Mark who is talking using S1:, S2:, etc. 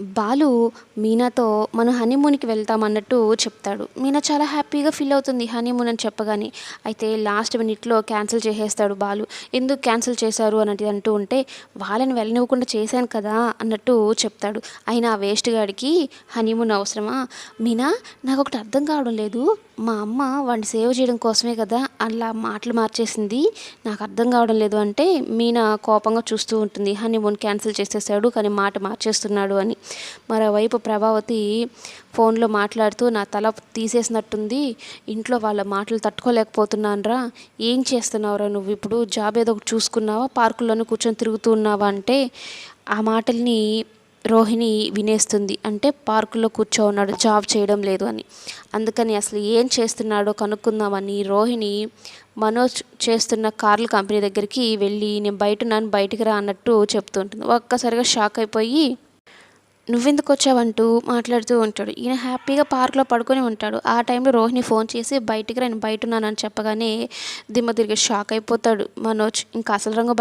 S1: బాలు మీనాతో మనం హనీమూన్కి వెళ్తాం అన్నట్టు చెప్తాడు. మీనా చాలా హ్యాపీగా ఫీల్ అవుతుంది హనీమూన్ అని చెప్పగానే. అయితే లాస్ట్ మినిట్లో క్యాన్సిల్ చేసేస్తాడు బాలు. ఎందుకు క్యాన్సిల్ చేశారు అన్నది అంటూ ఉంటే వాళ్ళని వెళ్ళనివ్వకుండా చేశాను కదా అన్నట్టు చెప్తాడు. అయినా ఆ వేస్ట్ గాడికి హనీమూన్ అవసరమా? మీనా నాకు ఒకటి అర్థం కావడం లేదు. మా అమ్మ వాడిని సేవ్ చేయడం కోసమే కదా అలా మాటలు మార్చేసింది. నాకు అర్థం కావడం లేదు అంటే మీనా కోపంగా చూస్తూ ఉంటుంది. హనీమూన్ క్యాన్సిల్ చేసేసాడు కానీ మాట మార్చేస్తున్నాడు అని. మరోవైపు ప్రభావతి ఫోన్లో మాట్లాడుతూ నా తల తీసేసినట్టుంది ఇంట్లో వాళ్ళ మాటలు తట్టుకోలేకపోతున్నానురా ఏం చేస్తున్నావురా నువ్వు? ఇప్పుడు జాబ్ ఏదో ఒకటి చూసుకున్నావా? పార్కుల్లోనే కూర్చొని తిరుగుతూ ఉన్నావా? అంటే ఆ మాటల్ని రోహిణి వినేస్తుంది. అంటే పార్కులో కూర్చో ఉన్నాడు జాబ్ చేయడం లేదు అని. అందుకని అసలు ఏం చేస్తున్నాడో కనుక్కుందామని రోహిణి మనోజ్ చేస్తున్న కార్ల కంపెనీ దగ్గరికి వెళ్ళి నేను బయట ఉన్నాను బయటికి రా అన్నట్టు చెప్తుంటుంది. ఒక్కసారిగా షాక్ అయిపోయి నువ్వెందుకు వచ్చావంటూ మాట్లాడుతూ ఉంటాడు. ఈయన హ్యాపీగా పార్క్లో పడుకొని ఉంటాడు. ఆ టైంలో రోహిణి ఫోన్ చేసి బయటికి రా నేను బయట ఉన్నానని చెప్పగానే దిమ్మ తిరిగి షాక్ అయిపోతాడు మనోజ్. ఇంకా అసలు రంగు